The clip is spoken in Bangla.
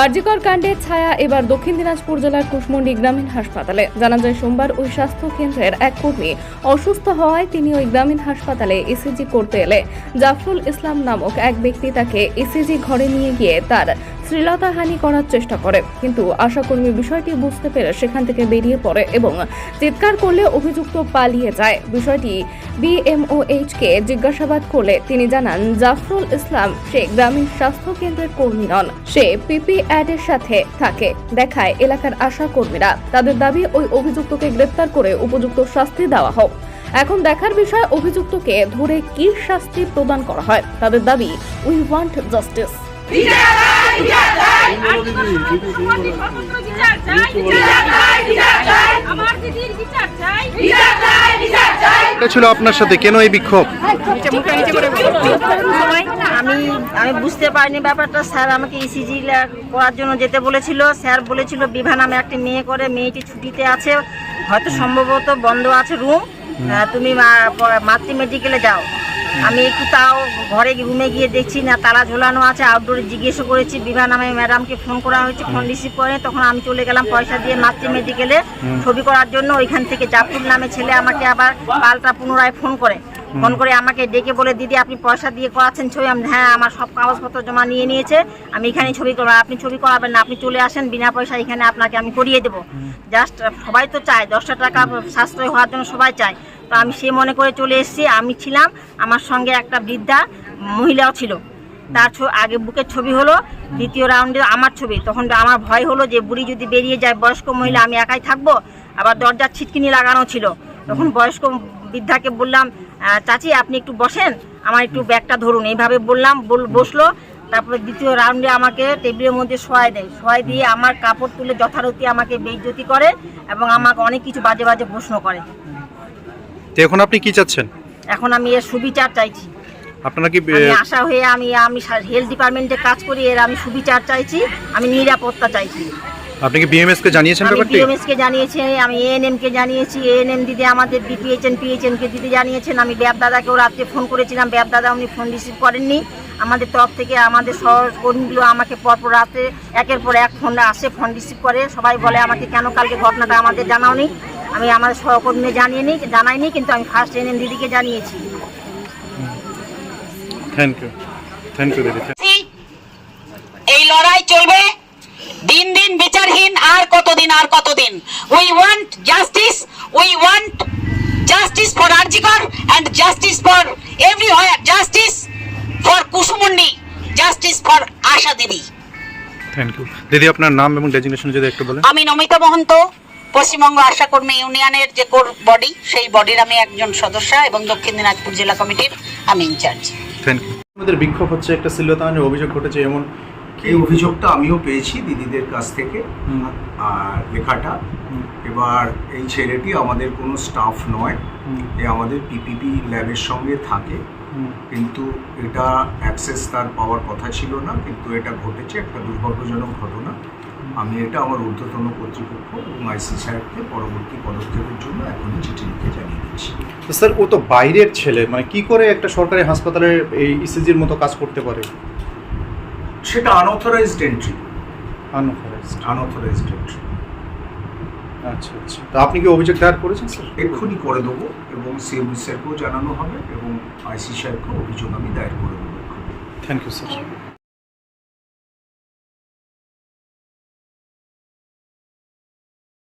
আরজিকর কাণ্ডের ছায়া এবার দক্ষিণ দিনাজপুর জেলার কুশমন্ডি গ্রামীণ হাসপাতালে। জানা যায়, সোমবার ওই স্বাস্থ্য কেন্দ্রের এক কর্মী অসুস্থ হওয়ায় তিনি ওই গ্রামীণ হাসপাতালে ইসিজি করতে এলে। জাফরুল ইসলাম নামক এক ব্যক্তি তাকে ইসিজি ঘরে নিয়ে গিয়ে তার শ্লীলতাহানি করার চেষ্টা করে। কিন্তু আশাকর্মী বিষয়টি বুঝতে পেরে সেখান থেকে বেরিয়ে পড়ে এবং চিৎকার করলে অভিযুক্ত পালিয়ে যায়। বিষয়টি বিএমওএইচ কে জিজ্ঞাসাবাদ করলে তিনি জানান, জাফরুল ইসলাম, সে গ্রামীণ স্বাস্থ্য কেন্দ্রের কর্মী নন। সে পিপি অ্যাডের সাথে থাকে, দেখায় এলাকার আশা কর্মীরা তাদের দাবি, ওই অভিযুক্তকে গ্রেপ্তার করে উপযুক্ত শাস্তি দেওয়া হোক। এখন দেখার বিষয়, অভিযুক্তকে ধরে কি শাস্তি প্রদান করা হয়? তাদের দাবি, উই ওয়ান্ট জাস্টিস। ছিল আপনার সাথে কেন এই বিক্ষোভ? আমি আমি বুঝতে পারিনি ব্যাপারটা। স্যার আমাকে ইসিজি করার জন্য যেতে বলেছিল। স্যার বলেছিল, বিভা নামে একটা মেয়ে করে, মেয়েটি ছুটিতে আছে। হয়তো সম্ভবত বন্ধ আছে রুম। তুমি মাতৃ মেডিকেলে যাও। আমি একটু তাও ঘরে রুমে গিয়ে দেখছি না তালা ঝোলানো আছে আউটডোরে জিজ্ঞেস করেছি বিভা নামে ম্যাডামকে ফোন করা হয়েছে ফোন রিসিভ করে তখন আমি চলে গেলাম পয়সা দিয়ে মাতৃ মেডিকেলে ছবি করার জন্য ওইখান থেকে জাফুর নামে ছেলে আমাকে আবার পাল্টা পুনরায় ফোন করে। ফোন করে আমাকে ডেকে বলে দিদি আপনি পয়সা দিয়ে করাচ্ছেন ছবি? আমি হ্যাঁ আমার সব কাগজপত্র জমা নিয়ে নিয়েছে আমি এখানে ছবি করব আপনি ছবি করাবেন না আপনি চলে আসেন বিনা পয়সা এখানে আপনাকে আমি করিয়ে দেবো। জাস্ট সবাই তো চায় দশটা টাকা সাশ্রয় হওয়ার জন্য সবাই চায়। তো আমি সে মনে করে চলে এসেছি, আমি ছিলাম আমার সঙ্গে একটা বৃদ্ধা মহিলাও ছিল। তার আগে বুকের ছবি হলো, দ্বিতীয় রাউন্ডে আমার ছবি। তখন আমার ভয় হলো যে বুড়ি যদি বেরিয়ে যায়, বয়স্ক মহিলা, আমি একাই থাকব? আবার দরজার ছিটকিনি লাগানো ছিল। তখন বয়স্ক বৃদ্ধাকে বললাম চাচি, আপনি একটু বসেন, আমার একটু ব্যাগটা ধরুন। এইভাবে বললাম, বল- বসল। তারপরে দ্বিতীয় রাউন্ডে আমাকে টেবিলের মধ্যে শোয়াই দেয়। শোয়াই দিয়ে আমার কাপড় তুলে যথারীতি আমাকে বেইজ্জতি করে এবং আমাকে অনেক কিছু বাজে বাজে প্রশ্ন করে। তো এখন আপনি কি চাচ্ছেন? এখন আমি এর সুবিচার চাইছি। আপনারা কি আমি আশা হয়ে আমি আমি হেলথ ডিপার্টমেন্টে কাজ করি এর আমি সুবিচার চাইছি আমি নিরাপত্তা চাইছি। আপনি কি বিএমএস কে জানিয়েছেন আমি ব্যাপারটি? বিএমএস কে জানিয়েছি আমি এএনএম কে জানিয়েছি এএনএম দিদি আমাদের বিপিএইচএন পিএইচএন কে দিদি জানিয়েছেন আমি ব্যাব দাদাকেও রাত্রে ফোন করেছিলাম ব্যাব দাদা উনি ফোন রিসিভ করেননি। আমাদের তরফ থেকে আমাদের সহকর্মীগুলো আমাকে পরপর রাতে একের পর এক ফোন আসে ফোন রিসিভ করে সবাই বলে আমাকে কেন কালকে ঘটনাটা আমাদের জানাওনি? আমি আমার সহকর্মী জানিয়ে নিই জানাইনি কিন্তু আমি ফার্স্ট এনএম দিদিকে জানিয়েছি। থ্যাংক ইউ থ্যাংক ইউ দিদি। এই লড়াই চলবে। দিন দিন বিচারহীন আর কতদিন আর কতদিন? We want justice we want justice for RG Kar and justice for everywhere justice for Kusumundi justice for Asha দিদি থ্যাংক ইউ দিদি আপনার নাম এবং ডেজিগনেশন যদি একটু বলেন। আমি নমিতা মহন্ত। পশ্চিমবঙ্গ আশা কর্মী ইউনিয়নের যে কোর বডি সেই বডির আমি একজন সদস্য এবং দক্ষিণ দিনাজপুর জেলা কমিটির আমি ইনচার্জ। থ্যাংক ইউ আমাদের বিক্ষোভ হচ্ছে একটা সিলতানের অভিযোগ ঘটেছে এমন এই অভিযোগটা আমিও পেয়েছি দিদিদের কাছ থেকে আর লেখাটা। এবার এই ছেলেটি আমাদের কোনো স্টাফ নয় এ আমাদের পিপিপি ল্যাবের সঙ্গে থাকে। কিন্তু এটা অ্যাক্সেস তার পাওয়ার কথা ছিল না কিন্তু এটা ঘটেছে একটা দুর্ভাগ্যজনক ঘটনা। আমি এটা আমার ঊর্ধ্বতন কর্তৃপক্ষ এবং আইসি সাহেবকে পরবর্তী পদক্ষেপের জন্য এখনই চিঠি লিখে জানিয়ে দিচ্ছি। তো স্যার ও তো বাইরের ছেলে মানে কি করে একটা সরকারি হাসপাতালে এই ইসিজির মতো কাজ করতে পারে? সেটা unauthorised entry unauthorised unauthorised entry আচ্ছা আচ্ছা। তো আপনি কি অভিযোগ দায়ের করেছেন স্যার? এক্ষুনি করে দেবো এবং সিএমডি স্যারকেও জানানো হবে এবং আইসি সাহেবকেও অভিযোগ আমি দায়ের করে দেবো। Thank you sir